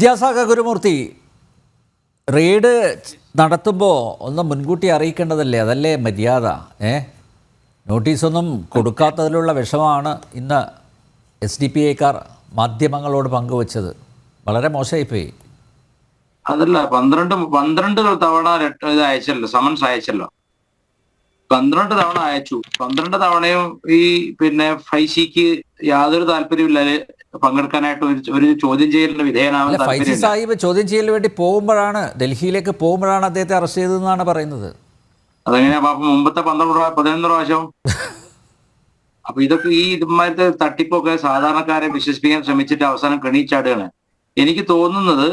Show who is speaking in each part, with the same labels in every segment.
Speaker 1: Vidyasagar Gurumurthy raid നടത്തുമ്പോൾ ഒന്ന് മുൻകൂട്ടി അറിയിക്കേണ്ടതല്ലേ? അതല്ലേ മര്യാദ ഏ? നോട്ടീസൊന്നും കൊടുക്കാത്തതിലുള്ള വിഷമമാണ് ഇന്ന് എസ് ഡി പി ഐക്കാർ മാധ്യമങ്ങളോട് പങ്കുവച്ചത്. വളരെ മോശമായിപ്പോയി.
Speaker 2: അതല്ല പന്ത്രണ്ട് പന്ത്രണ്ട് തവണ ഇത് അയച്ചല്ലോ സമൻസ് അയച്ചല്ലോ. പന്ത്രണ്ട് തവണ അയച്ചു. പന്ത്രണ്ട് തവണയും ഈ പിന്നെ ഫൈസിക്ക് യാതൊരു താല്പര്യമില്ലാതെ പങ്കെടുക്കാനായിട്ട് ഒരു ഒരു ചോദ്യം ചെയ്യലിന് വിധേയനാവാൻ
Speaker 1: അല്ല ഫൈസി സാഹിബ് ചോദ്യം ചെയ്യലിന് വേണ്ടി പോകുമ്പോഴാണ് ഡൽഹിയിലേക്ക് പോകുമ്പോഴാണ് അദ്ദേഹത്തെ അറസ്റ്റ് ചെയ്തതെന്നാണ് പറയുന്നത്.
Speaker 2: അതെങ്ങനെയാ മുമ്പത്തെ പന്ത്രണ്ട് പതിനൊന്ന് പ്രാവശ്യം? അപ്പൊ ഇതൊക്കെ ഈ ഇതുമാരത്തെ തട്ടിപ്പൊക്കെ സാധാരണക്കാരെ വിശ്വസിപ്പിക്കാൻ ശ്രമിച്ചിട്ട് അവസാനം കെണീച്ചാടുകയാണ് എനിക്ക് തോന്നുന്നത്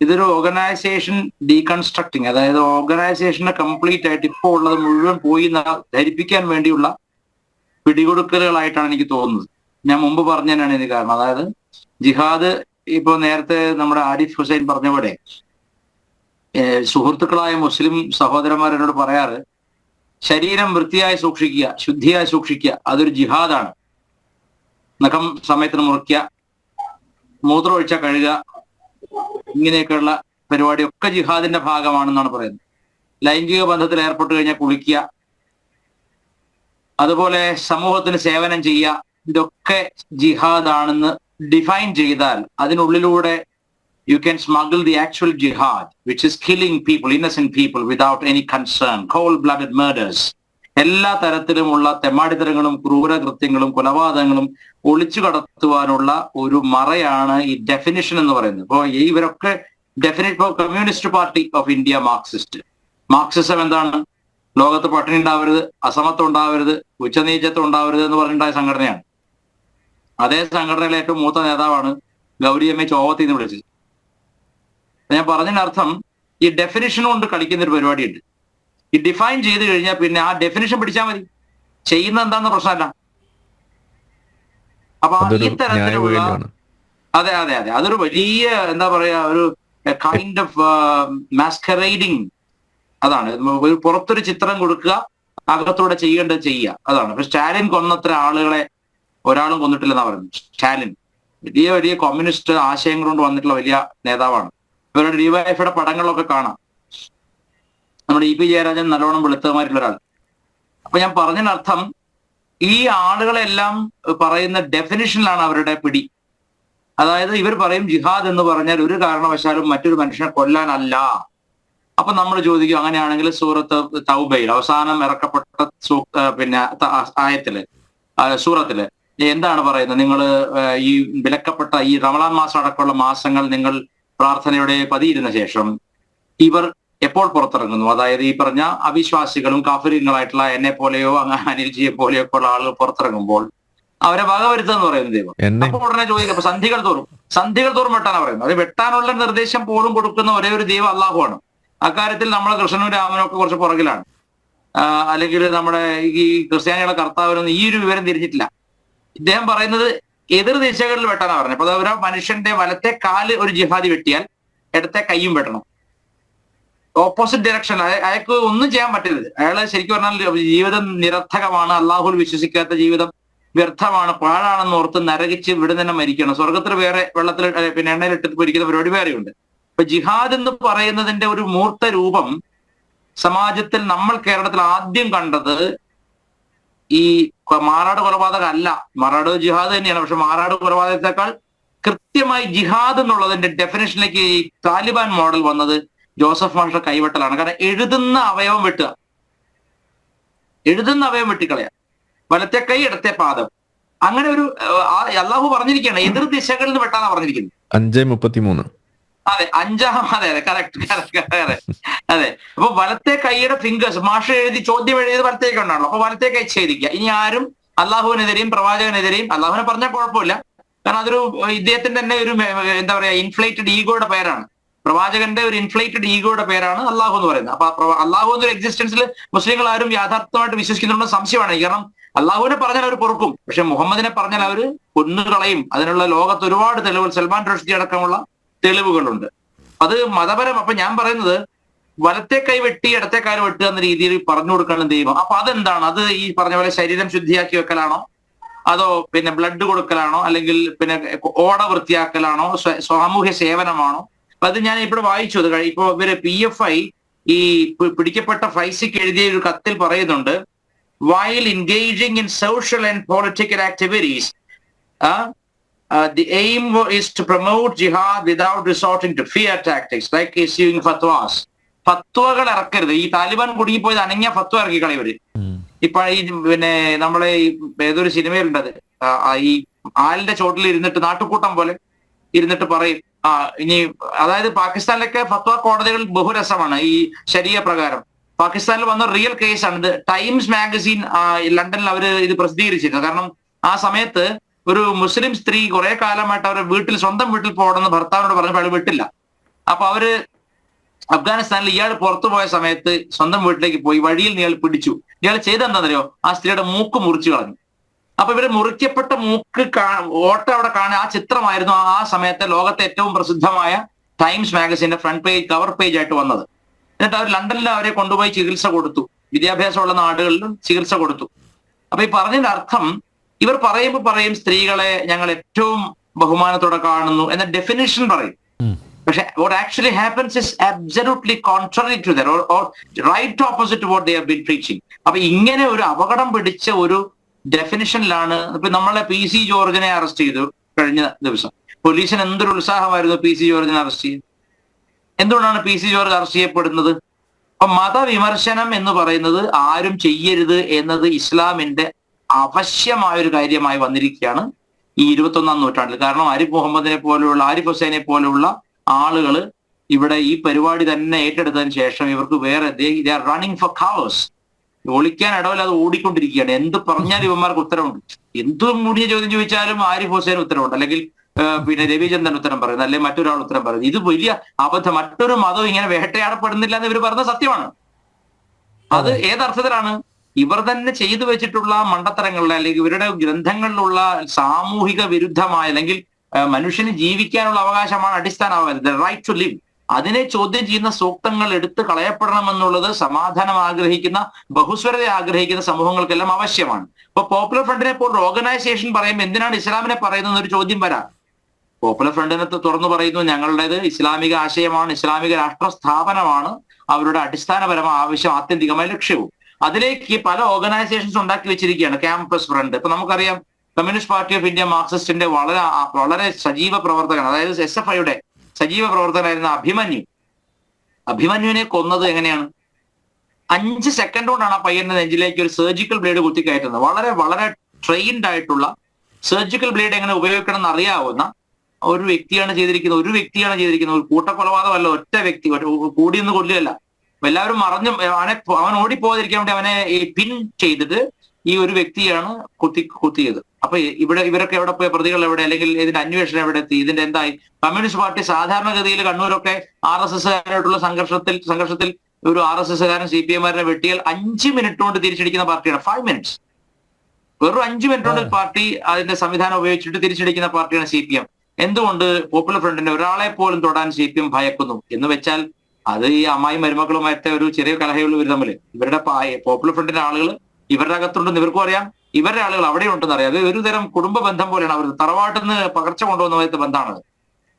Speaker 2: ഇതൊരു ഓർഗനൈസേഷൻ ഡീകൺസ്ട്രക്ടിങ് അതായത് ഓർഗനൈസേഷനെ കംപ്ലീറ്റ് ആയിട്ട് ഇപ്പോൾ ഉള്ളത് മുഴുവൻ പോയി ധരിപ്പിക്കാൻ വേണ്ടിയുള്ള പിടികൊടുക്കലുകളായിട്ടാണ് എനിക്ക് തോന്നുന്നത്. ഞാൻ മുമ്പ് പറഞ്ഞതിനാണ് ഇതിന് കാരണം. അതായത് ജിഹാദ് ഇപ്പൊ നേരത്തെ നമ്മുടെ ആരിഫ് ഹുസൈൻ പറഞ്ഞ പോലെ സുഹൃത്തുക്കളായ മുസ്ലിം സഹോദരന്മാർ എന്നോട് പറയാറ് ശരീരം വൃത്തിയായി സൂക്ഷിക്കുക ശുദ്ധിയായി സൂക്ഷിക്കുക അതൊരു ജിഹാദാണ്. നഖം സമയത്തിന് മുറിക്കുക മൂത്രം ഒഴിച്ച കഴുകുക ഇങ്ങനെയൊക്കെയുള്ള പരിപാടിയൊക്കെ ജിഹാദിന്റെ ഭാഗമാണെന്നാണ് പറയുന്നത്. ലൈംഗിക ബന്ധത്തിൽ ഏർപ്പെട്ട് കഴിഞ്ഞാൽ കുളിക്കുക അതുപോലെ സമൂഹത്തിന് സേവനം ചെയ്യുക ഇതൊക്കെ ജിഹാദ് ആണെന്ന് ഡിഫൈൻ ചെയ്താൽ അതിനുള്ളിലൂടെ you can smuggle the actual jihad which is killing people innocent people without any concern cold-blooded murders എല്ലാ തരത്തിലുമുള്ള തെമ്മാടിത്തരങ്ങളും ക്രൂരകൃത്യങ്ങളും കൊലപാതകങ്ങളും ഒളിച്ചു കടത്തുവാനുള്ള ഒരു മറയാണ് ഈ ഡെഫിനിഷൻ എന്ന് പറയുന്നത്. ഇപ്പോൾ ഇവരൊക്കെ ഡെഫിനിറ്റ് ഇപ്പോൾ communist party of India Marxist Marxism എന്താണ്? ലോകത്ത് പട്ടിണി ഉണ്ടാവരുത് അസമത്വം ഉണ്ടാവരുത് ഉച്ചനീചത്വം ഉണ്ടാവരുത് എന്ന് പറഞ്ഞിട്ടുണ്ടായ സംഘടനയാണ്. അതേ സംഘടനയിലെ ഏറ്റവും മൂത്ത നേതാവാണ് ഗൗരിയമ്മ ചോവത്തി എന്ന് വിളിച്ചത്. ഞാൻ പറഞ്ഞതിന്റെ അർത്ഥം ഈ ഡെഫിനിഷൻ കൊണ്ട് കളിക്കുന്ന ഒരു പരിപാടിയുണ്ട്. ഈ ഡിഫൈൻ ചെയ്ത് കഴിഞ്ഞാൽ പിന്നെ ആ ഡെഫിനിഷൻ പിടിച്ചാൽ മതി. ചെയ്യുന്ന എന്താന്ന് പ്രശ്നമല്ല. അപ്പൊ
Speaker 3: ഇത്തരത്തിലുള്ള
Speaker 2: ഈ തരത്തിലുള്ള അതെ അതെ അതെ. അതൊരു വലിയ എന്താ പറയാ ഒരു കൈൻഡ് ഓഫ് മാസ്കറൈഡിങ് അതാണ്. ഒരു പുറത്തൊരു ചിത്രം കൊടുക്കുക അകത്തൂടെ ചെയ്യേണ്ടത് ചെയ്യുക. അതാണ്. സ്റ്റാലിൻ കൊന്നത്ര ആളുകളെ ഒരാളും കൊന്നിട്ടില്ലെന്നാ പറയുന്നത്. സ്റ്റാലിൻ. വലിയ വലിയ കമ്മ്യൂണിസ്റ്റ് ആശയങ്ങൾ കൊണ്ട് വന്നിട്ടുള്ള വലിയ നേതാവാണ്. ഇവരുടെ ഡിവൈഎഫയുടെ പടങ്ങളൊക്കെ കാണാം. നമ്മുടെ ഇ പി ജയരാജൻ നല്ലോണം വെളുത്തമായിട്ടുള്ള ഒരാൾ അപ്പൊ ഞാൻ പറഞ്ഞതിനർത്ഥം ഈ ആളുകളെല്ലാം പറയുന്ന ഡെഫിനിഷനിലാണ് അവരുടെ പിടി. അതായത് ഇവർ പറയും ജിഹാദ് എന്ന് പറഞ്ഞാൽ ഒരു കാരണവശാലും മറ്റൊരു മനുഷ്യനെ കൊല്ലാനല്ല. അപ്പൊ നമ്മൾ ചോദിക്കും അങ്ങനെയാണെങ്കിൽ സൂറത്ത് തൗബയിൽ അവസാനം ഇറക്കപ്പെട്ട പിന്നെ ആയത്തിൽ സൂറത്തിൽ എന്താണ് പറയുന്നത്? നിങ്ങൾ ഈ വിലക്കപ്പെട്ട ഈ റമളാൻ മാസം അടക്കമുള്ള മാസങ്ങൾ നിങ്ങൾ പ്രാർത്ഥനയുടെ പതിയിരുന്ന ശേഷം ഇവർ എപ്പോൾ പുറത്തിറങ്ങുന്നു? അതായത് ഈ പറഞ്ഞ അവിശ്വാസികളും കാഫര്യങ്ങളായിട്ടുള്ള എന്നെ പോലെയോ അനിൽജിയെ പോലെയോ ഒക്കെ ഉള്ള ആളുകൾ പുറത്തിറങ്ങുമ്പോൾ അവരെ വക വരുത്തുക പറയുന്നത് ദൈവം. അപ്പൊ ഉടനെ ചോദിക്കും അപ്പൊ സന്ധികൾ തോറും സന്ധികൾ തോറും വെട്ടാനാ പറയുന്നത്? അത് വെട്ടാനുള്ള നിർദ്ദേശം പോലും കൊടുക്കുന്ന ഒരേ ഒരു ദൈവം അള്ളാഹുവാണ് അക്കാര്യത്തിൽ നമ്മളെ കൃഷ്ണനും രാമനും ഒക്കെ കുറച്ച് പുറകിലാണ്. അല്ലെങ്കിൽ നമ്മുടെ ഈ ക്രിസ്ത്യാനികളെ കർത്താവിനൊന്നും ഈ ഒരു വിവരം തിരിഞ്ഞിട്ടില്ല. ഇദ്ദേഹം പറയുന്നത് എതിർ ദിശകളിൽ വെട്ടാനാ പറഞ്ഞത്. അപ്പൊ ഒരു മനുഷ്യന്റെ വലത്തെ കാൽ ഒരു ജിഹാദി വെട്ടിയാൽ ഇടത്തെ കൈയും വെട്ടണം. ഓപ്പോസിറ്റ് ഡയറക്ഷൻ അയാൾക്ക് ഒന്നും ചെയ്യാൻ പറ്റരുത്. അയാൾ ശരിക്കും പറഞ്ഞാൽ ജീവിതം നിരർത്ഥകമാണ്. അള്ളാഹുൽ വിശ്വസിക്കാത്ത ജീവിതം വ്യർത്ഥമാണ്. പാഴാണെന്ന് ഓർത്ത് നരകിച്ച് ഇവിടെ തന്നെ മരിക്കണം. സ്വർഗത്തിൽ വേറെ വെള്ളത്തിൽ പിന്നെ എണ്ണയിലിട്ട് പൊരിക്കുന്ന പരിപാടി വേറെയുണ്ട്. അപ്പൊ ജിഹാദ് എന്ന് പറയുന്നതിന്റെ ഒരു മൂർത്ത രൂപം സമാജത്തിൽ നമ്മൾ കേരളത്തിൽ ആദ്യം കണ്ടത് ഈ മാറാട് കൊലപാതകം അല്ല മാറാട് ജിഹാദ് തന്നെയാണ്. പക്ഷെ മാറാട് കൊലപാതകത്തെക്കാൾ കൃത്യമായി ജിഹാദ് എന്നുള്ളതിന്റെ ഡെഫിനേഷനിലേക്ക് ഈ താലിബാൻ മോഡൽ വന്നത് ജോസഫ് മാഷ കൈവെട്ടലാണ്. കാരണം എഴുതുന്ന അവയവം വെട്ടുക. എഴുതുന്ന അവയവം വെട്ടിക്കളയാ വലത്തെ കൈ ഇടത്തെ പാദം. അങ്ങനെ ഒരു അള്ളാഹു പറഞ്ഞിരിക്കുകയാണ്. എതിർ ദിശകളിൽ വെട്ടാന്നാ പറഞ്ഞിരിക്കുന്നത്.
Speaker 3: അഞ്ച് മുപ്പത്തിമൂന്ന്.
Speaker 2: അതെ അഞ്ചാം അതെ അതെ കറക്റ്റ് അതെ. അതെ. അപ്പൊ വലത്തെ കൈയുടെ ഫിംഗേഴ്സ് മാഷ എഴുതി ചോദ്യം എഴുതിയത് വലത്തേക്ക് ഉണ്ടാണല്ലോ അപ്പൊ വലത്തെ കൈ ഛേദിക്കുക ഇനി ആരും അള്ളാഹുവിനെതിരെയും പ്രവാചകനെതിരെയും അള്ളാഹുവിനെ പറഞ്ഞാൽ കുഴപ്പമില്ല. കാരണം അതൊരു ഇദ്ദേഹത്തിന്റെ തന്നെ ഒരു എന്താ പറയാ ഇൻഫ്ലേറ്റഡ് ഈഗോയുടെ പേരാണ്. പ്രവാചകന്റെ ഒരു ഇൻഫ്ലേറ്റഡ് ഈഗോയുടെ പേരാണ് അള്ളാഹു എന്ന് പറയുന്നത്. അപ്പൊ അള്ളാഹു എന്നൊരു എക്സിസ്റ്റൻസിൽ മുസ്ലിങ്ങൾ ആരും യാഥാർത്ഥ്യമായിട്ട് വിശ്വസിക്കുന്നുണ്ടോ സംശയമാണ്. കാരണം അള്ളാഹുവിനെ പറഞ്ഞാൽ അവർ പൊറുക്കും. പക്ഷെ മുഹമ്മദിനെ പറഞ്ഞാൽ അവർ കൊന്നുകളയും. അതിനുള്ള ലോകത്ത് ഒരുപാട് തെളിവുകൾ. സൽമാൻ റഷ്ദി അടക്കമുള്ള തെളിവുകളുണ്ട്. അത് മതപരം അപ്പൊ ഞാൻ പറയുന്നത് വലത്തെ കൈ വെട്ടി ഇടത്തെ കാൽ വെട്ടുക എന്ന രീതിയിൽ പറഞ്ഞു കൊടുക്കണം ദൈവം അപ്പൊ അതെന്താണ്? അത് ഈ പറഞ്ഞ പോലെ ശരീരം ശുദ്ധിയാക്കി വെക്കലാണോ? അതോ പിന്നെ ബ്ലഡ് കൊടുക്കലാണോ? അല്ലെങ്കിൽ പിന്നെ ഓട വൃത്തിയാക്കലാണോ? സാമൂഹ്യ സേവനമാണോ? അപ്പൊ അത് ഞാൻ ഇവിടെ വായിച്ചു. അത് ഇപ്പൊ ഇവർ പി എഫ് ഐ ഈ പിടിക്കപ്പെട്ട ഫൈസിക്ക് എഴുതിയ ഒരു കത്തിൽ പറയുന്നുണ്ട് while engaging in social and political activities uh, the aim is to promote jihad without resorting to fear tactics like issuing fatwas. ഫത്വകൾ ഇറക്കരുത്. ഈ താലിബാൻ കുടുങ്ങിപ്പോയത് അനങ്ങിയ ഫത്വ ഇറക്കി
Speaker 1: ഇവർ.
Speaker 2: ഇപ്പൊ ഈ പിന്നെ നമ്മളെ ഈ ഏതൊരു സിനിമയിലുണ്ടത്? ഈ ആലിന്റെ ചോട്ടിൽ ഇരുന്നിട്ട് നാട്ടുകൂട്ടം പോലെ ഇരുന്നിട്ട് പറയും. ആ ഇനി അതായത് പാകിസ്ഥാനിലൊക്കെ ഫത്വ കോടതികൾ ബഹുരസമാണ് ഈ ശരീര പ്രകാരം. പാകിസ്ഥാനിൽ വന്ന റിയൽ കേസാണ് ഇത് ടൈംസ് മാഗസീൻ ലണ്ടനിൽ അവർ ഇത് പ്രസിദ്ധീകരിച്ചിരുന്നു കാരണം ആ സമയത്ത് ഒരു മുസ്ലിം സ്ത്രീ കുറെ കാലമായിട്ട് അവരുടെ വീട്ടിൽ സ്വന്തം വീട്ടിൽ പോകണമെന്ന് ഭർത്താവിനോട് പറഞ്ഞപ്പോൾ അയാൾ വിട്ടില്ല. അപ്പൊ അവർ അഫ്ഗാനിസ്ഥാനിൽ ഇയാൾ പുറത്തു പോയ സമയത്ത് സ്വന്തം വീട്ടിലേക്ക് പോയി വഴിയിൽ ഇയാൾ പിടിച്ചു. ഇയാൾ ചെയ്തെന്താണെന്നറിയോ ആ സ്ത്രീയുടെ മൂക്ക് മുറിച്ചു കളഞ്ഞു. അപ്പൊ ഇവർ മുറിക്കപ്പെട്ട മൂക്ക് ഓട്ടം അവിടെ കാണുക ആ ചിത്രമായിരുന്നു ആ സമയത്തെ ലോകത്തെ ഏറ്റവും പ്രസിദ്ധമായ ടൈംസ് മാഗസിന്റെ ഫ്രണ്ട് പേജ് കവർ പേജ് ആയിട്ട് വന്നത്. എന്നിട്ട് അവർ ലണ്ടനിൽ അവരെ കൊണ്ടുപോയി ചികിത്സ കൊടുത്തു. വിദ്യാഭ്യാസമുള്ള നാടുകളിലും ചികിത്സ കൊടുത്തു. അപ്പൊ ഈ പറഞ്ഞതിന്റെ അർത്ഥം ഇവർ പറയുമ്പോൾ പറയും സ്ത്രീകളെ ഞങ്ങൾ ഏറ്റവും ബഹുമാനത്തോടെ കാണുന്നു എന്ന ഡെഫിനേഷൻ പറയും. പക്ഷെ what actually happens is absolutely contrary to right opposite what there been have അപ്പൊ ഇങ്ങനെ ഒരു അപകടം പിടിച്ച ഒരു ഡെഫിനിഷനിലാണ് ഇപ്പൊ നമ്മളെ പി സി ജോർജിനെ അറസ്റ്റ് ചെയ്തു കഴിഞ്ഞ ദിവസം. പോലീസിന് എന്തൊരു ഉത്സാഹമായിരുന്നു പി സി ജോർജിനെ അറസ്റ്റ് ചെയ്ത് എന്തുകൊണ്ടാണ് പി സി ജോർജ് അറസ്റ്റ് ചെയ്യപ്പെടുന്നത്? അപ്പൊ മതവിമർശനം എന്ന് പറയുന്നത് ആരും ചെയ്യരുത് എന്നത് ഇസ്ലാമിന്റെ അവശ്യമായ ഒരു കാര്യമായി വന്നിരിക്കുകയാണ് ഈ ഇരുപത്തൊന്നാം നൂറ്റാണ്ടിൽ. കാരണം ആരിഫ് മുഹമ്മദിനെ പോലെയുള്ള ആരിഫ് ഹുസൈനെ പോലെയുള്ള ആളുകൾ ഇവിടെ ഈ പരിപാടി തന്നെ ഏറ്റെടുത്തതിന് ശേഷം ഇവർക്ക് വേറെ റണ്ണിങ് ഫോർ കാവേഴ്സ് ഒളിക്കാൻ ഇടവില്ലാതെ ഓടിക്കൊണ്ടിരിക്കുകയാണ്. എന്ത് പറഞ്ഞാൽ ഇവന്മാർക്ക് ഉത്തരവുണ്ട്. എന്തും മുടിയ ചോദ്യം ചോദിച്ചാലും ആരിഫ് ഹുസൈൻ ഉത്തരവുണ്ട്. അല്ലെങ്കിൽ പിന്നെ രവിചന്ദ്രൻ ഉത്തരം പറയുന്നത് അല്ലെങ്കിൽ മറ്റൊരാൾ ഉത്തരം പറയുന്നത് ഇത് വലിയ അബദ്ധം. മറ്റൊരു മതം ഇങ്ങനെ വേട്ടയാടപ്പെടുന്നില്ല എന്ന് ഇവർ പറഞ്ഞ സത്യമാണ്. അത്. ഏതർത്ഥത്തിലാണ്? ഇവർ തന്നെ ചെയ്തു വെച്ചിട്ടുള്ള മണ്ടത്തരങ്ങളിലെ അല്ലെങ്കിൽ ഇവരുടെ ഗ്രന്ഥങ്ങളിലുള്ള സാമൂഹിക വിരുദ്ധമായ അല്ലെങ്കിൽ മനുഷ്യന് ജീവിക്കാനുള്ള അവകാശമാണ് അടിസ്ഥാനമായത് റൈറ്റ് ടു ലിവ് അതിനെ ചോദ്യം ചെയ്യുന്ന സൂക്തങ്ങൾ എടുത്തു കളയപ്പെടണമെന്നുള്ളത് സമാധാനം ആഗ്രഹിക്കുന്ന ബഹുസ്വരത ആഗ്രഹിക്കുന്ന സമൂഹങ്ങൾക്കെല്ലാം ആവശ്യമാണ്. ഇപ്പൊ പോപ്പുലർ ഫ്രണ്ടിനെ പോലുള്ള ഓർഗനൈസേഷൻ പറയുമ്പോൾ എന്തിനാണ് ഇസ്ലാമിനെ പറയുന്നത് ഒരു ചോദ്യം വരാം. പോപ്പുലർ ഫ്രണ്ടിനെ തുറന്നു പറയുന്നു ഞങ്ങളുടേത് ഇസ്ലാമിക ആശയമാണ് ഇസ്ലാമിക രാഷ്ട്ര സ്ഥാപനമാണ് അവരുടെ അടിസ്ഥാനപരമായ ആവശ്യം ആത്യന്തികമായ ലക്ഷ്യവും. അതിലേക്ക് പല ഓർഗനൈസേഷൻസ് ഉണ്ടാക്കി വെച്ചിരിക്കുകയാണ് ക്യാമ്പസ് ഫ്രണ്ട്. ഇപ്പൊ നമുക്കറിയാം കമ്മ്യൂണിസ്റ്റ് പാർട്ടി ഓഫ് ഇന്ത്യ മാർക്സിസ്റ്റിന്റെ വളരെ വളരെ സജീവ പ്രവർത്തകൻ അതായത് എസ് എഫ് ഐയുടെ സജീവ പ്രവർത്തകനായിരുന്ന അഭിമന്യു. അഭിമന്യുവിനെ കൊന്നത് എങ്ങനെയാണ്? അഞ്ച് സെക്കൻഡ് കൊണ്ടാണ് ആ പയ്യന്റെ നെഞ്ചിലേക്ക് ഒരു സർജിക്കൽ ബ്ലേഡ് കുത്തിക്കയറ്റുന്നത്. വളരെ വളരെ ട്രെയിൻഡ് ആയിട്ടുള്ള സർജിക്കൽ ബ്ലേഡ് എങ്ങനെ ഉപയോഗിക്കണം എന്ന് അറിയാവുന്ന ഒരു വ്യക്തിയാണ് ചെയ്തിരിക്കുന്നത്. ഒരു വ്യക്തിയാണ് ചെയ്തിരിക്കുന്നത്. ഒരു കൂട്ടക്കൊലപാതകമല്ല ഒറ്റ വ്യക്തി കൂടി കൂടിയൊന്നും കൊല്ലുകയല്ല. എല്ലാവരും മറഞ്ഞു അവനെ അവൻ ഓടിപ്പോകാതിരിക്കാൻ വേണ്ടി അവനെ ഈ പിൻ ചെയ്തിട്ട് ഈ ഒരു വ്യക്തിയാണ് കുത്തി കുത്തിയത്. അപ്പൊ ഇവിടെ ഇവരൊക്കെ എവിടെ പോയ? പ്രതികൾ എവിടെ? അല്ലെങ്കിൽ ഇതിന്റെ അന്വേഷണം എവിടെ എത്തി? ഇതിന്റെ എന്തായി? കമ്മ്യൂണിസ്റ്റ് പാർട്ടി സാധാരണഗതിയിൽ കണ്ണൂരൊക്കെ ആർ എസ് എസ്കാരായിട്ടുള്ള സംഘർഷത്തിൽ സംഘർഷത്തിൽ ഒരു ആർ എസ് എസ്കാരൻ സി പി എമാരനെ വെട്ടിയാൽ അഞ്ച് മിനിറ്റ് കൊണ്ട് തിരിച്ചടിക്കുന്ന പാർട്ടിയാണ്. ഫൈവ് മിനിറ്റ്സ് വെറും അഞ്ച് മിനിറ്റ് കൊണ്ട് പാർട്ടി അതിന്റെ സംവിധാനം ഉപയോഗിച്ചിട്ട് തിരിച്ചടിക്കുന്ന പാർട്ടിയാണ് സി പി എം. എന്തുകൊണ്ട്? പോപ്പുലർ ഫ്രണ്ടിന്റെ ഒരാളെ പോലും തൊടാൻ സി പി എം ഭയക്കുന്നു. എന്ന് വെച്ചാൽ അത് ഈ അമ്മായി മരുമക്കളുമായിട്ട് ഒരു ചെറിയ കലഹയുള്ളൂ ഇവർ തമ്മിൽ ഇവരുടെ പോപ്പുലർ ഫ്രണ്ടിന്റെ ആളുകൾ ഇവരുടെ അകത്തുണ്ടെന്ന് ഇവർക്കും അറിയാം. ഇവരുടെ ആളുകൾ അവിടെ ഉണ്ടെന്ന് അറിയാം. അത് ഒരു തരം കുടുംബ ബന്ധം പോലെയാണ് അവർ തറവാട്ടിൽ നിന്ന് പകർച്ച കൊണ്ടുവന്ന പോലത്തെ ബന്ധമാണത്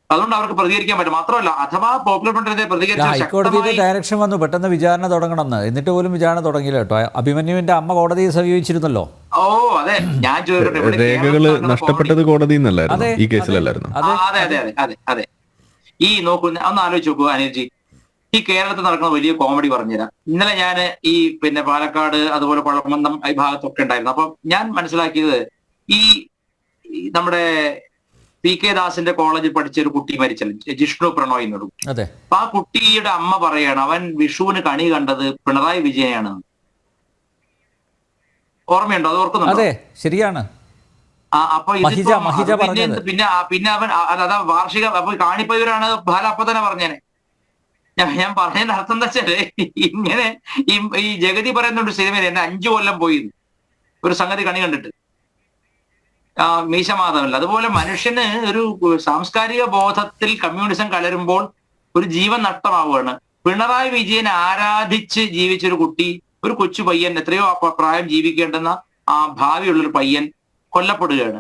Speaker 2: അതുകൊണ്ട് അവർക്ക് പ്രതികരിക്കാൻ പറ്റും. മാത്രമല്ല അഥവാ പോപ്പുലർ ഫ്രണ്ടിനെ പ്രതികരിച്ചു
Speaker 1: ഹൈക്കോടതിയുടെ ഡയറക്ഷൻ വന്നു പെട്ടെന്ന് വിചാരണ തുടങ്ങണമെന്ന്. എന്നിട്ട് പോലും വിചാരണ തുടങ്ങിയില്ല കേട്ടോ. അഭിമന്യുവിന്റെ അമ്മ കോടതിയെ സമീപിച്ചിരുന്നല്ലോ.
Speaker 2: ഓ അതെ. ഞാൻ രേഖകൾ
Speaker 3: നഷ്ടപ്പെട്ടത് കോടതി. ഈ കേസിലല്ലായിരുന്നു.
Speaker 2: അതെ അതെ അതെ അതെ. ഈ നോക്കൂ ഒന്ന് ആലോചിച്ച് നോക്കൂ അനിൽജി. ഈ കേരളത്തിൽ നടക്കുന്ന വലിയ കോമഡി പറഞ്ഞുതരാം. ഇന്നലെ ഞാൻ ഈ പിന്നെ പാലക്കാട് അതുപോലെ പഴമന്തം ഈ ഭാഗത്തൊക്കെ ഉണ്ടായിരുന്നു. അപ്പൊ ഞാൻ മനസ്സിലാക്കിയത് ഈ നമ്മുടെ പി കെ ദാസിന്റെ കോളേജിൽ പഠിച്ച ഒരു കുട്ടി മരിച്ചല്ലോ ജിഷ്ണു പ്രണോയ് എന്നൊരു അപ്പൊ ആ കുട്ടിയുടെ അമ്മ പറയാണ് അവൻ വിഷുവിന് കണി കണ്ടത് പിണറായി വിജയനാണ്. ഓർമ്മയുണ്ടോ? അത് ഓർക്കുന്നുണ്ടോ?
Speaker 1: അതെ ശരിയാണ്.
Speaker 2: അപ്പൊ പിന്നെ പിന്നെ പിന്നെ അവൻ അതാ വാർഷിക അപ്പൊ കാണിപ്പയൂരാണ് ബാല അപ്പൊ തന്നെ പറഞ്ഞേനെ. ഞാൻ പറഞ്ഞതിന്റെ അർത്ഥം എന്താ വെച്ചാൽ ഇങ്ങനെ ഈ ജഗതി പറയുന്നുണ്ട് സിനിമയിൽ എന്നെ അഞ്ചു കൊല്ലം പോയി ഒരു സംഗതി കണി കണ്ടിട്ട്. ആ മീശമാധവല്ല അതുപോലെ മനുഷ്യന് ഒരു സാംസ്കാരിക ബോധത്തിൽ കമ്മ്യൂണിസം കലരുമ്പോൾ ഒരു ജീവൻ നഷ്ടമാവുകയാണ്. പിണറായി വിജയൻ ആരാധിച്ച് ജീവിച്ചൊരു കുട്ടി ഒരു കൊച്ചു പയ്യൻ എത്രയോ പ്രായം ജീവിക്കേണ്ടെന്ന ആ ഭാവിയുള്ളൊരു പയ്യൻ കൊല്ലപ്പെടുകയാണ്.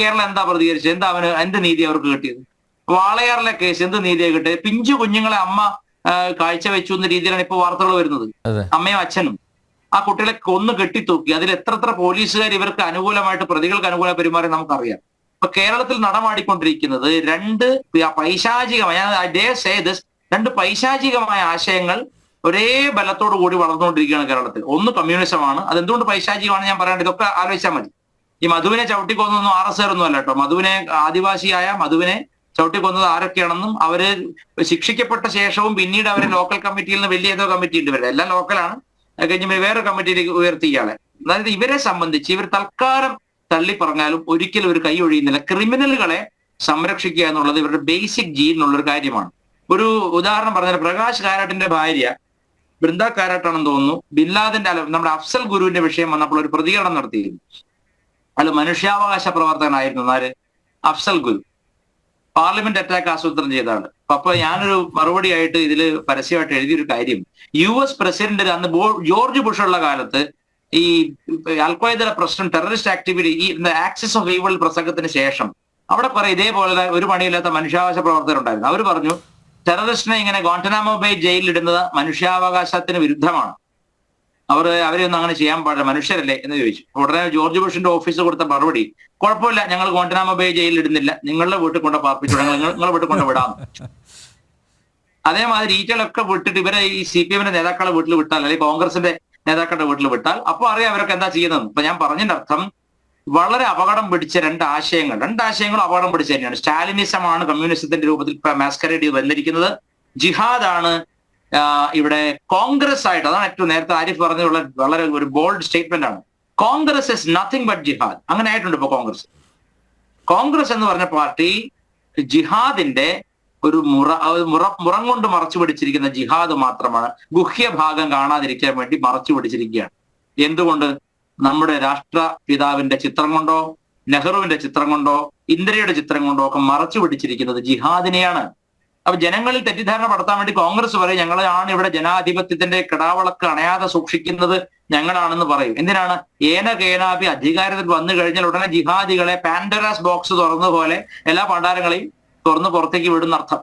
Speaker 2: കേരളം എന്താ പ്രതികരിച്ചത്? എന്താ അവന് എന്ത് നീതി അവർക്ക് കിട്ടിയത്? വാളയാറിലെ കേസ് എന്ത് നീതിയാണ് കിട്ടിയത്? പിഞ്ചു കുഞ്ഞുങ്ങളെ അമ്മ കാഴ്ചവെച്ചു എന്ന രീതിയിലാണ് ഇപ്പൊ വാർത്തകൾ വരുന്നത്. അമ്മയും അച്ഛനും. ആ കുട്ടികളെ കൊന്ന് കെട്ടിത്തൂക്കി. അതിൽ എത്ര എത്ര പോലീസുകാർ ഇവർക്ക് അനുകൂലമായിട്ട് പ്രതികൾക്ക് അനുകൂലമായി പെരുമാറി നമുക്കറിയാം. ഇപ്പൊ കേരളത്തിൽ നടമാടിക്കൊണ്ടിരിക്കുന്നത് രണ്ട് പൈശാചികമായ രണ്ട് പൈശാചികമായ ആശയങ്ങൾ ഒരേ ബലത്തോടു കൂടി വളർന്നുകൊണ്ടിരിക്കുകയാണ് കേരളത്തിൽ. ഒന്ന് കമ്മ്യൂണിസമാണ്. അതെന്തുകൊണ്ട് പൈശാചികമാണ് ഞാൻ പറയേണ്ടത് ഇതൊക്കെ ആലോചിച്ചാൽ മതി. ഈ മധുവിനെ ചവിട്ടിക്കൊന്നൊന്നും ആർ എസ് ആർ ഒന്നും അല്ല കേട്ടോ. മധുവിനെ ആദിവാസിയായ മധുവിനെ ചവിട്ടിക്കൊന്നത് ആരൊക്കെയാണെന്നും അവർ ശിക്ഷിക്കപ്പെട്ട ശേഷവും പിന്നീട് അവരെ ലോക്കൽ കമ്മിറ്റിയിൽ നിന്ന് വലിയ ഏതോ കമ്മിറ്റി ഉണ്ട് ഇവരുടെ. എല്ലാം ലോക്കലാണ് കഴിഞ്ഞ വേറെ കമ്മിറ്റിയിലേക്ക് ഉയർത്തി ഇയാളെ അതായത് ഇവരെ സംബന്ധിച്ച് ഇവർ തൽക്കാലം തള്ളി പറഞ്ഞാലും ഒരിക്കലും ഒരു കൈ ഒഴിയുന്നില്ല. ക്രിമിനലുകളെ സംരക്ഷിക്കുക എന്നുള്ളത് ഇവരുടെ ബേസിക് ജീനുള്ള ഒരു കാര്യമാണ്. ഒരു ഉദാഹരണം പറഞ്ഞാൽ പ്രകാശ് കാരാട്ടിന്റെ ഭാര്യ ബൃന്ദ കാരാട്ടാണെന്ന് തോന്നുന്നു. ബില്ലാദിന്റെ അല നമ്മുടെ അഫ്സൽ ഗുരുവിന്റെ വിഷയം വന്നപ്പോൾ ഒരു പ്രതികരണം നടത്തിയിരുന്നു. അയാൾ മനുഷ്യാവകാശ പ്രവർത്തകനായിരുന്നു. ആര് അഫ്സൽ ഗുരു. പാർലമെന്റ് അറ്റാക്ക് ആസൂത്രണം ചെയ്തതാണ് അപ്പൊ ഞാനൊരു മറുപടി ആയിട്ട് ഇതിൽ പരസ്യമായിട്ട് എഴുതിയൊരു കാര്യം. യു എസ് പ്രസിഡന്റ് അന്ന് ജോർജ് ബുഷ് ഉള്ള കാലത്ത് ഈ അൽഖ്വയ്ദയുടെ പ്രശ്നം ടെററിസ്റ്റ് ആക്ടിവിറ്റി ഈ ആക്സിസ് ഓഫ് ഈവൾ പ്രസംഗത്തിന് ശേഷം അവിടെ കുറെ ഇതേപോലെ ഒരു പണിയില്ലാത്ത മനുഷ്യാവകാശ പ്രവർത്തകരുണ്ടായിരുന്നു. അവർ പറഞ്ഞു ടെററിസ്റ്റിനെ ഇങ്ങനെ ഗോണ്ടനാമോ ബേ ജയിലിൽ ഇടുന്നത് മനുഷ്യാവകാശത്തിന് വിരുദ്ധമാണ്. അവർ അവരെ ഒന്നും അങ്ങനെ ചെയ്യാൻ പാടില്ല. മനുഷ്യരല്ലേ എന്ന് ചോദിച്ചു. ഉടനെ ജോർജ് ബുഷിന്റെ ഓഫീസ് കൊടുത്ത മറുപടി കുഴപ്പമില്ല ഞങ്ങൾ ഗോണ്ടനാമ ബേ ജയിലിൽ ഇടുന്നില്ല. നിങ്ങളുടെ വീട്ടിൽ കൊണ്ട് പാർപ്പിച്ചു ഞങ്ങൾ നിങ്ങളുടെ വീട്ടിൽ കൊണ്ട് വിടാം. അതേമാതിരി ഈറ്റകളൊക്കെ വിട്ടിട്ട് ഇവരെ ഈ സി പി എമ്മിന്റെ നേതാക്കളെ വീട്ടിൽ വിട്ടാൽ അല്ലെങ്കിൽ കോൺഗ്രസിന്റെ നേതാക്കളുടെ വീട്ടിൽ വിട്ടാൽ അപ്പോൾ അറിയാം അവരൊക്കെ എന്താ ചെയ്യുന്നത് ഇപ്പൊ ഞാൻ പറഞ്ഞതിന്റെ അർത്ഥം വളരെ അപകടം പിടിച്ച രണ്ട് ആശയങ്ങൾ രണ്ട് ആശയങ്ങളും അപകടം പിടിച്ച തന്നെയാണ്. സ്റ്റാലിനിസമാണ് കമ്മ്യൂണിസത്തിന്റെ രൂപത്തിൽ മാസ്കരേഡ് ചെയ്ത് വന്നിരിക്കുന്നത്. ജിഹാദാണ് ഇവിടെ കോൺഗ്രസ് ആയിട്ട് അതാണ് ഏറ്റവും നേരത്തെ ആരിഫ് പറഞ്ഞുള്ള വളരെ ഒരു ബോൾഡ് സ്റ്റേറ്റ്മെന്റ് ആണ്. Congress is nothing but jihad. അങ്ങനെ ആയിട്ടുണ്ട് ഇപ്പൊ കോൺഗ്രസ്. കോൺഗ്രസ് എന്ന് പറഞ്ഞ പാർട്ടി ജിഹാദിന്റെ ഒരു മുറ മുറ മുറം കൊണ്ട് മറച്ചു പിടിച്ചിരിക്കുന്ന ജിഹാദ് മാത്രമാണ്. ഗുഹ്യ ഭാഗം കാണാതിരിക്കാൻ വേണ്ടി മറച്ചു പിടിച്ചിരിക്കുകയാണ്. എന്തുകൊണ്ട്? നമ്മുടെ രാഷ്ട്രപിതാവിന്റെ ചിത്രം കൊണ്ടോ നെഹ്റുവിന്റെ ചിത്രം കൊണ്ടോ ഇന്ദിരയുടെ ചിത്രം കൊണ്ടോ ഒക്കെ മറച്ചു പിടിച്ചിരിക്കുന്നത് ജിഹാദിനെയാണ്. അപ്പൊ ജനങ്ങളിൽ തെറ്റിദ്ധാരണ പടത്താൻ വേണ്ടി കോൺഗ്രസ് പറയും ഞങ്ങളാണ് ഇവിടെ ജനാധിപത്യത്തിന്റെ കിടാവളക്ക് അണയാതെ സൂക്ഷിക്കുന്നത് ഞങ്ങളാണെന്ന് പറയും. എന്തിനാണ്? ഏന കേനാപി അധികാരത്തിൽ വന്നു കഴിഞ്ഞാൽ ഉടനെ ജിഹാദികളെ പാൻഡറാസ് ബോക്സ് തുറന്ന പോലെ എല്ലാ പണ്ടാരങ്ങളെയും തുറന്ന് പുറത്തേക്ക് വിടുന്ന അർത്ഥം.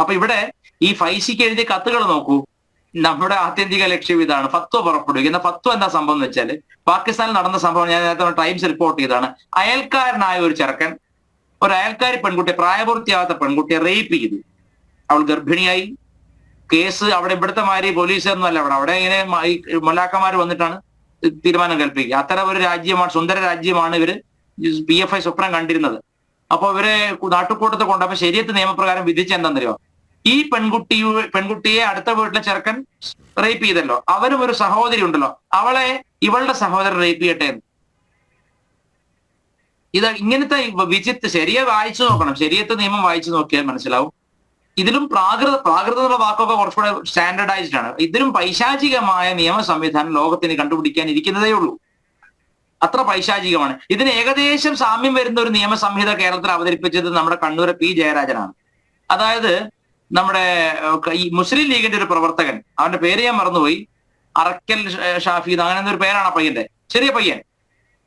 Speaker 2: അപ്പൊ ഇവിടെ ഈ ഫൈസിക്ക് എഴുതിയ കത്തുകൾ നോക്കൂ. നമ്മുടെ ആത്യന്തിക ലക്ഷ്യം ഇതാണ്. ഫത്വ പുറപ്പെടുവിക്കുന്ന ഫത്വ എന്താ സംഭവം എന്ന് വെച്ചാൽ പാകിസ്ഥാനിൽ നടന്ന സംഭവം ഞാൻ നേരത്തെ ടൈംസ് റിപ്പോർട്ട് ചെയ്താണ് അയൽക്കാരനായ ഒരു ചെറുക്കൻ ഒരു അയൽക്കാരി പെൺകുട്ടിയെ പ്രായപൂർത്തിയാവാത്ത പെൺകുട്ടിയെ റേപ്പ് ചെയ്തു. അവൾ ഗർഭിണിയായി. കേസ് അവിടെ ഇവിടുത്തെ മാതിരി പോലീസൊന്നുമല്ല അവിടെ അവിടെ ഇങ്ങനെ മൊലാക്കമാര് വന്നിട്ടാണ് തീരുമാനം കൽപ്പിക്കുക. അത്തരം ഒരു രാജ്യമാണ് സുന്ദര രാജ്യമാണ് ഇവർ പി എഫ് ഐ സ്വപ്നം കണ്ടിരുന്നത്. അപ്പൊ ഇവരെ നാട്ടുകൂട്ടത്തെ കൊണ്ടപ്പോ ശരിയത്ത് നിയമപ്രകാരം വിധിച്ച ഈ പെൺകുട്ടി പെൺകുട്ടിയെ അടുത്ത വീട്ടിലെ ചെറുക്കൻ റേപ്പ് ചെയ്തല്ലോ. അവരും ഒരു സഹോദരി ഉണ്ടല്ലോ. അവളെ ഇവളുടെ സഹോദരൻ റേപ്പ് ചെയ്യട്ടെ എന്ന്. ഇത് ഇങ്ങനത്തെ വിചിത്ത് ശരിയെ വായിച്ചു നോക്കണം. ശരിയത്തെ നിയമം വായിച്ചു നോക്കിയാൽ മനസ്സിലാവും. ഇതിലും പ്രാകൃത പ്രാകൃത എന്നുള്ള വാക്കൊക്കെ കുറച്ചുകൂടെ സ്റ്റാൻഡർഡൈസ്ഡ് ആണ്. ഇതിലും പൈശാചികമായ നിയമ സംവിധാനം ലോകത്തിന് കണ്ടുപിടിക്കാൻ ഇരിക്കുന്നതേ ഉള്ളൂ. അത്ര പൈശാചികമാണ്. ഇതിന് ഏകദേശം സാമ്യം വരുന്ന ഒരു നിയമ സംഹിത കേരളത്തിൽ അവതരിപ്പിച്ചത് നമ്മുടെ കണ്ണൂരെ പി. ജയരാജനാണ്. അതായത് നമ്മുടെ ഈ മുസ്ലിം ലീഗിന്റെ ഒരു പ്രവർത്തകൻ അവന്റെ പേര് ഞാൻ മറന്നുപോയി. അറക്കൽ ഷാഫി അങ്ങനെ ഒരു പേരാണ് ആ പയ്യന്റെ. ചെറിയ പയ്യൻ.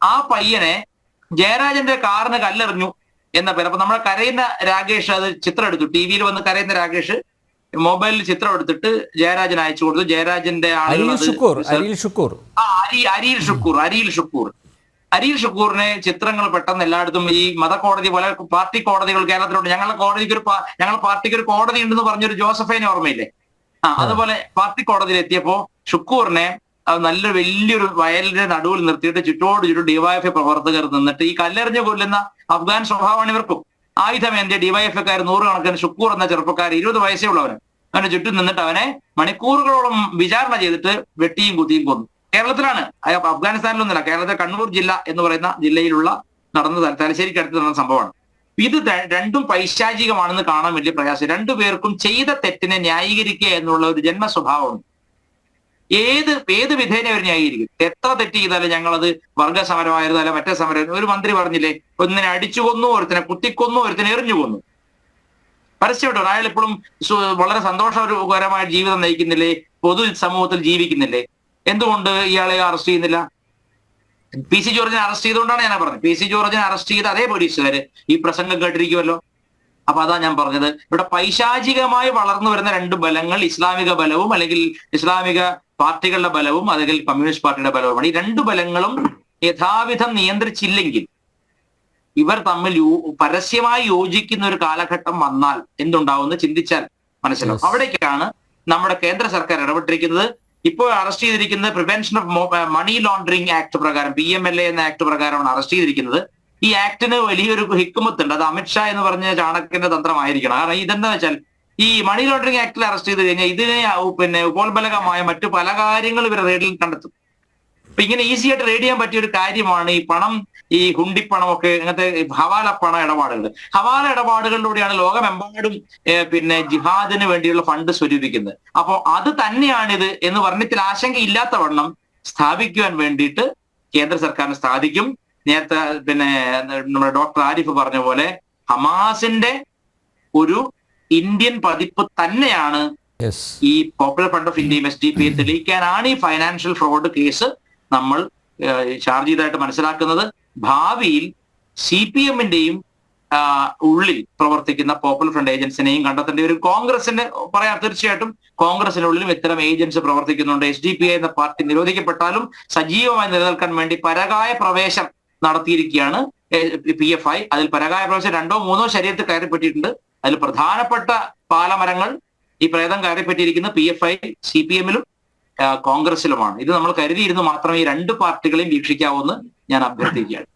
Speaker 2: ആ പയ്യനെ ജയരാജന്റെ കാറിന് കല്ലെറിഞ്ഞു എന്ന പേര്. അപ്പൊ നമ്മളെ കരയുന്ന രാകേഷ് അത് ചിത്രം എടുത്തു. ടി വിയിൽ വന്ന് കരയുന്ന രാകേഷ് മൊബൈലിൽ ചിത്രം എടുത്തിട്ട് ജയരാജൻ അയച്ചു കൊടുത്തു. ജയരാജന്റെ
Speaker 1: ഷുക്കൂർ
Speaker 2: അരിയിൽ ഷുക്കൂർ. അരിയിൽ ഷുക്കൂർ അരിയിൽ ഷുക്കൂറിനെ ചിത്രങ്ങൾ പെട്ടെന്ന് എല്ലായിടത്തും ഈ മതകോടതി പോലെ പാർട്ടി കോടതികൾ കേരളത്തിലുണ്ട്. ഞങ്ങളുടെ കോടതിക്ക് ഒരു ഞങ്ങൾ ഞങ്ങളുടെ പാർട്ടിക്ക് ഒരു കോടതി ഉണ്ടെന്ന് പറഞ്ഞൊരു ജോസഫൈനെ ഓർമ്മയില്ലേ? ആ. അതുപോലെ പാർട്ടി കോടതിയിൽ എത്തിയപ്പോ ഷുക്കൂറിനെ അത് നല്ല വലിയൊരു വയലിന്റെ നടുവിൽ നിർത്തിയിട്ട് ചുറ്റോട് ചുറ്റും ഡിവൈഎഫ് പ്രവർത്തകർ നിന്നിട്ട് ഈ കല്ലെറിഞ്ഞ് കൊല്ലുന്ന അഫ്ഗാൻ സ്വഭാവമാണ് ഇവർക്കും. ആയുധം എന്റെ ഡിവൈഎഫ്ഐക്കാർ നൂറുകണക്കിന് ഷുക്കൂർ എന്ന ചെറുപ്പക്കാർ ഇരുപത് വയസ്സേ ഉള്ളവന്. അവന് ചുറ്റും നിന്നിട്ട് അവനെ മണിക്കൂറുകളോളം വിചാരണ ചെയ്തിട്ട് വെട്ടിയും കുത്തിയും കൊന്നു. കേരളത്തിലാണ് അഫ്ഗാനിസ്ഥാനിലൊന്നുമില്ല കേരളത്തിലെ കണ്ണൂർ ജില്ല എന്ന് പറയുന്ന ജില്ലയിലുള്ള നടന്ന തല- തലശ്ശേരിക്കടുത്ത് നടന്ന സംഭവമാണ്. ഇത് രണ്ടും പൈശാചികമാണെന്ന് കാണാൻ വലിയ പ്രയാസം. രണ്ടുപേർക്കും ചെയ്ത തെറ്റിനെ ന്യായീകരിക്കുക എന്നുള്ള ഒരു ജന്മ സ്വഭാവമുണ്ട് ഏത് ഏത് വിധേന അവർ ന്യായീകരിക്കും എത്ര തെറ്റ് ചെയ്താലും ഞങ്ങളത് വർഗ സമരമായിരുന്നു അല്ല മറ്റേ സമരം ഒരു മന്ത്രി പറഞ്ഞില്ലേ ഒന്നിനെ അടിച്ചു കൊന്നു ഒരുത്തിനെ കുത്തിക്കൊന്നു ഒരുത്തിനെ എറിഞ്ഞു കൊന്നു. പരസ്യമായിട്ട് അയാൾ ഇപ്പോഴും വളരെ സന്തോഷകരമായ ജീവിതം നയിക്കുന്നില്ലേ? പൊതു സമൂഹത്തിൽ ജീവിക്കുന്നില്ലേ? എന്തുകൊണ്ട് ഇയാളെ അറസ്റ്റ് ചെയ്യുന്നില്ല? പി സി ജോർജിനെ അറസ്റ്റ് ചെയ്തുകൊണ്ടാണ് ഞാൻ പറഞ്ഞത്. പി സി ജോർജിനെ അറസ്റ്റ് ചെയ്ത അതേ പോലീസുകാര് ഈ പ്രസംഗം കേട്ടിരിക്കുമല്ലോ അപ്പൊ അതാ ഞാൻ പറഞ്ഞത്. ഇവിടെ പൈശാചികമായി വളർന്നു വരുന്ന രണ്ട് ബലങ്ങൾ ഇസ്ലാമിക ബലവും അല്ലെങ്കിൽ ഇസ്ലാമിക പാർട്ടികളുടെ ബലവും അല്ലെങ്കിൽ കമ്മ്യൂണിസ്റ്റ് പാർട്ടിയുടെ ബലവുമാണ്. ഈ രണ്ടു ബലങ്ങളും യഥാവിധം നിയന്ത്രിച്ചില്ലെങ്കിൽ ഇവർ തമ്മിൽ പരസ്യമായി യോജിക്കുന്ന ഒരു കാലഘട്ടം വന്നാൽ എന്തുണ്ടാവുമെന്ന് ചിന്തിച്ചാൽ മനസ്സിലാവും. അവിടേക്കാണ് നമ്മുടെ കേന്ദ്ര സർക്കാർ ഇടപെട്ടിരിക്കുന്നത്. ഇപ്പോൾ അറസ്റ്റ് ചെയ്തിരിക്കുന്നത് prevention of money laundering act പ്രകാരം പി എം എൽ എ എന്ന ആക്ട് പ്രകാരമാണ് അറസ്റ്റ് ചെയ്തിരിക്കുന്നത്. ഈ ആക്ടിന് വലിയൊരു ഹിക്കുമത്തുണ്ട്. അത് അമിത്ഷാ എന്ന് പറഞ്ഞ ചാണക്യന്റെ തന്ത്രമായിരിക്കണം. കാരണം ഇതെന്താ വെച്ചാൽ ഈ മണി ലോണ്ടറിംഗ് ആക്ടിൽ അറസ്റ്റ് ചെയ്ത് കഴിഞ്ഞാൽ ഇതിനെ പിന്നെ ഉപോത്ബലകമായ മറ്റു പല കാര്യങ്ങളും ഇവർ റെയ്ഡിൽ കണ്ടെത്തും. അപ്പൊ ഇങ്ങനെ ഈസി ആയിട്ട് റെയ്ഡ് ചെയ്യാൻ പറ്റിയ ഒരു കാര്യമാണ് ഈ പണം ഈ ഹുണ്ടിപ്പണം ഒക്കെ ഇങ്ങനത്തെ ഹവാല പണ ഇടപാടുകൾ ഹവാല ഇടപാടുകളിലൂടെയാണ് ലോകമെമ്പാടും പിന്നെ ജിഹാദിന് വേണ്ടിയുള്ള ഫണ്ട് സ്വരൂപിക്കുന്നത്. അപ്പോൾ അത് തന്നെയാണിത് എന്ന് വർണത്തിൽ ആശങ്കയില്ലാത്ത വണ്ണം സ്ഥാപിക്കുവാൻ വേണ്ടിയിട്ട് കേന്ദ്ര സർക്കാരിന് സാധിക്കും. നേരത്തെ പിന്നെ നമ്മുടെ ഡോക്ടർ ആരിഫ് പറഞ്ഞ പോലെ ഹമാസിന്റെ ഒരു ഇന്ത്യൻ പതിപ്പ് തന്നെയാണ് ഈ പോപ്പുലർ ഫണ്ട് ഓഫ് ഇന്ത്യയും എസ് ഡി പി തെളിയിക്കാനാണ് ഈ ഫൈനാൻഷ്യൽ ഫ്രോഡ് കേസ് നമ്മൾ ചാർജ് ചെയ്തതായിട്ട് മനസ്സിലാക്കുന്നത്. ഭാവിയിൽ സി പി എമ്മിന്റെയും ഉള്ളിൽ പ്രവർത്തിക്കുന്ന പോപ്പുലർ ഫ്രണ്ട് ഏജൻസിനെയും കണ്ടെത്തേണ്ടി വരും കോൺഗ്രസിന്റെ പറയാം തീർച്ചയായിട്ടും കോൺഗ്രസിനുള്ളിലും ഇത്തരം ഏജൻസ് പ്രവർത്തിക്കുന്നുണ്ട്. എസ് ഡി പി എന്ന പാർട്ടി നിരോധിക്കപ്പെട്ടാലും സജീവമായി നിലനിൽക്കാൻ വേണ്ടി പരകായ പ്രവേശം നടത്തിയിരിക്കുകയാണ്. P F I. അതിൽ പരകായ പ്രവേശം രണ്ടോ മൂന്നോ ശരീരത്തിൽ കയറിപ്പെട്ടിട്ടുണ്ട് അതിൽ പ്രധാനപ്പെട്ട പാലമരങ്ങൾ ഈ പ്രേതം കയറിപ്പെട്ടിരിക്കുന്ന P F I C P എമ്മിലും കോൺഗ്രസിലുമാണ് ഇത് നമ്മൾ കരുതിയിരുന്നു മാത്രമേ ഈ രണ്ട് പാർട്ടികളെയും വീക്ഷിക്കാവൂ എന്ന് ഞാൻ അഭ്യർത്ഥിക്കുകയാണ്.